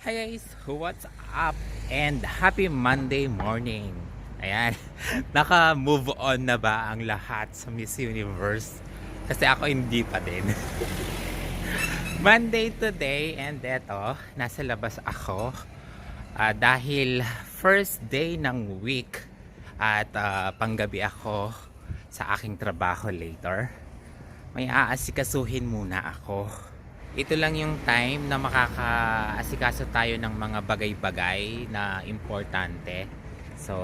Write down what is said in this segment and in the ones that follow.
Hi guys, what's up? And happy Monday morning. Ayan, naka-move on na ba ang lahat sa Miss Universe? Kasi ako hindi pa din. Monday today and eto, nasa labas ako Ah, dahil first day ng week at ah, panggabi ako sa aking trabaho later. May aasikasuhin muna ako. Ito lang yung time na makakaasikaso tayo ng mga bagay-bagay na importante. So,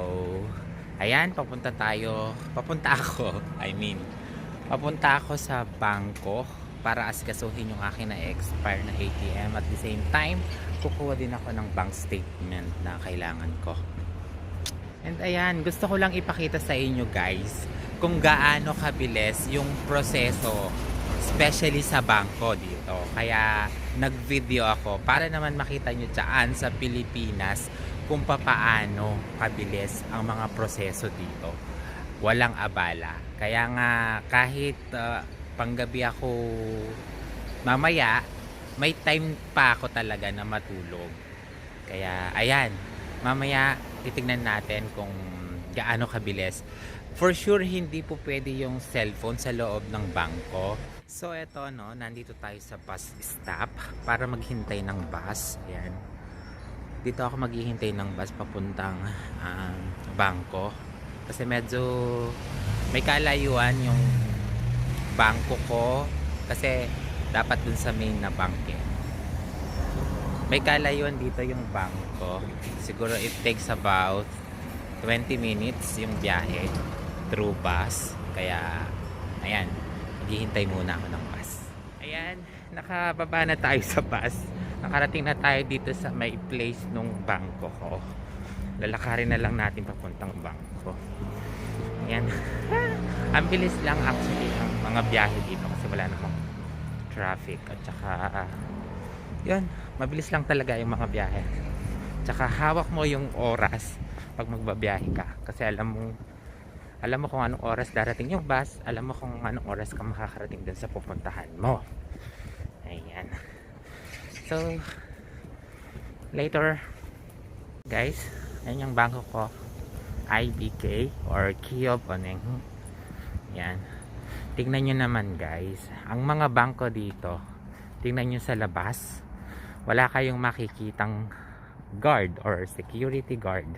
ayan, papunta tayo. Papunta ako, I mean. Papunta ako sa bangko para asikasuhin yung akin na expire na ATM. At the same time, kukuha din ako ng bank statement na kailangan ko. And ayan, gusto ko lang ipakita sa inyo guys kung gaano kabilis yung proseso especially sa bangko dito. Kaya nag-video ako para naman makita nyo dyan sa Pilipinas kung papaano kabilis ang mga proseso dito. Walang abala. Kaya nga kahit uh, panggabi ako mamaya, may time pa ako talaga na matulog. Kaya ayan, mamaya titignan natin kung gaano kabilis. For sure, hindi po pwede yung cellphone sa loob ng bangko. So, eto, no, nandito tayo sa bus stop para maghintay ng bus. Ayan. Dito ako maghihintay ng bus papuntang um, bangko. Kasi medyo may kalayuan yung bangko ko. Kasi dapat dun sa main na bank eh. May kalayuan dito yung bangko. Siguro it takes about 20 minutes yung biyahe through bus. Kaya, ayan, maghihintay muna ako ng bus. Ayan, nakababa na tayo sa bus. Nakarating na tayo dito sa may place nung bangko ko. Lalakarin na lang natin papuntang bangko. Ayan. Ang bilis lang actually ng mga biyahe dito kasi wala namang traffic at saka yun, mabilis lang talaga yung mga biyahe. Tsaka hawak mo yung oras pag magbabiyahe ka kasi alam mo alam mo kung anong oras darating yung bus, alam mo kung anong oras ka makakarating dun sa pupuntahan mo. Ayan. So, later, guys, yan yung bangko ko. IBK or Kiob Oneng. Yan. Tingnan nyo naman guys. Ang mga bangko dito, tingnan nyo sa labas. Wala kayong makikitang guard or security guard.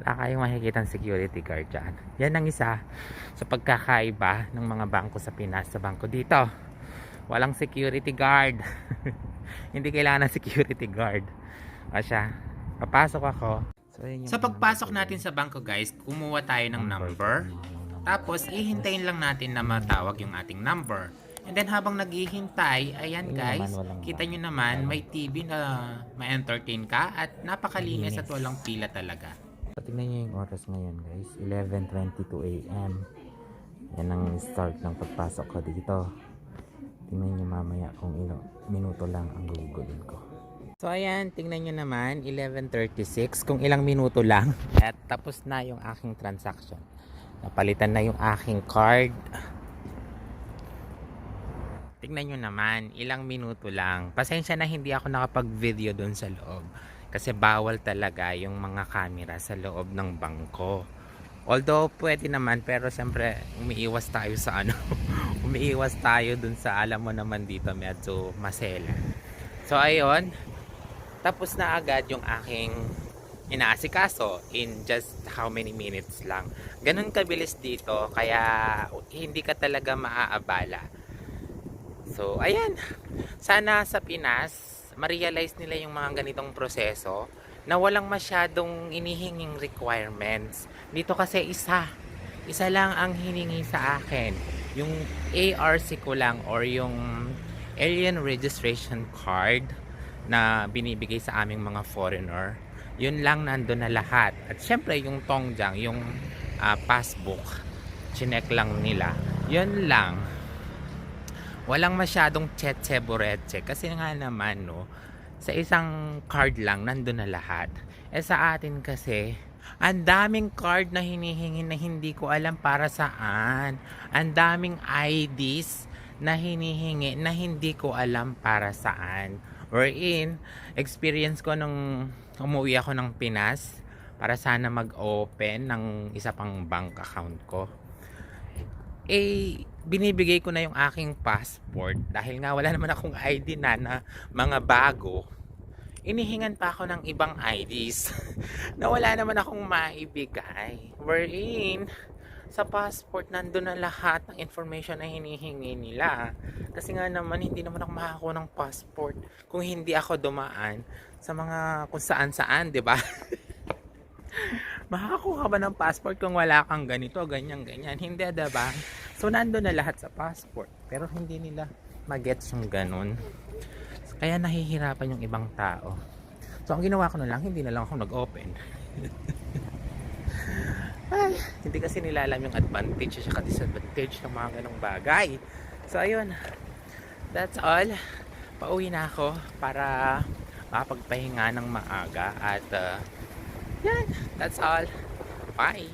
Wala kayong makikitang security guard dyan. Yan ang isa sa pagkakaiba ng mga bangko sa Pinas sa bangko dito. Walang security guard. Hindi kailangan ng security guard. O siya, papasok ako. So, Sa pagpasok natin sa bangko guys, kumuha tayo ng number. Tapos, ihintayin lang natin na matawag yung ating number. And then habang naghihintay, ayan guys, kita nyo naman, may TV na ma-entertain ka at napakalinis at walang pila talaga. Tingnan nyo yung oras ngayon guys. 11.22 a.m. Yan ang start ng pagpasok ko dito. Tingnan nyo mamaya kung ilang minuto lang ang gugulin ko. So ayan, tingnan nyo naman, 11.36 kung ilang minuto lang. At tapos na yung aking transaction. Napalitan na yung aking card. Tingnan nyo naman, ilang minuto lang. Pasensya na hindi ako nakapag-video doon sa loob. Kasi bawal talaga yung mga camera sa loob ng bangko. Although pwede naman pero siyempre umiiwas tayo sa ano. umiiwas tayo dun sa alam mo naman dito medyo masela. So ayun, tapos na agad yung aking inaasikaso in just how many minutes lang. Ganun kabilis dito kaya hindi ka talaga maaabala. So, ayan. Sana sa Pinas, ma-realize nila yung mga ganitong proseso na walang masyadong inihinging requirements. Dito kasi isa. Isa lang ang hiningi sa akin. Yung ARC ko lang or yung Alien Registration Card na binibigay sa aming mga foreigner. Yun lang nandun na lahat. At syempre yung Tongjang, yung ah, passbook, chinek lang nila. Yun lang walang masyadong tsetse boretse kasi nga naman no sa isang card lang nandun na lahat. Eh sa atin kasi ang daming card na hinihingi na hindi ko alam para saan. Ang daming IDs na hinihingi na hindi ko alam para saan. Wherein, experience ko nung umuwi ako ng Pinas para sana mag-open ng isa pang bank account ko. Eh, binibigay ko na yung aking passport dahil nga wala naman akong ID na na mga bago. Inihingan pa ako ng ibang IDs na wala naman akong maibigay. Wherein, sa passport nandun na lahat ng information na hinihingi nila. Kasi nga naman, hindi naman ako makakuha ng passport kung hindi ako dumaan sa mga kung saan saan, ba? Makakakuha ka ba ng passport kung wala kang ganito, ganyan, ganyan? Hindi, di ba? So, nandun na lahat sa passport. Pero hindi nila magets yung ganun. Kaya nahihirapan yung ibang tao. So, ang ginawa ko na lang, hindi na lang ako nag-open. Ay, hindi kasi nila alam yung advantage at disadvantage ng mga ganong bagay. So, ayun. That's all. Pauwi na ako para makapagpahinga ng maaga. At, uh, That's all. Bye.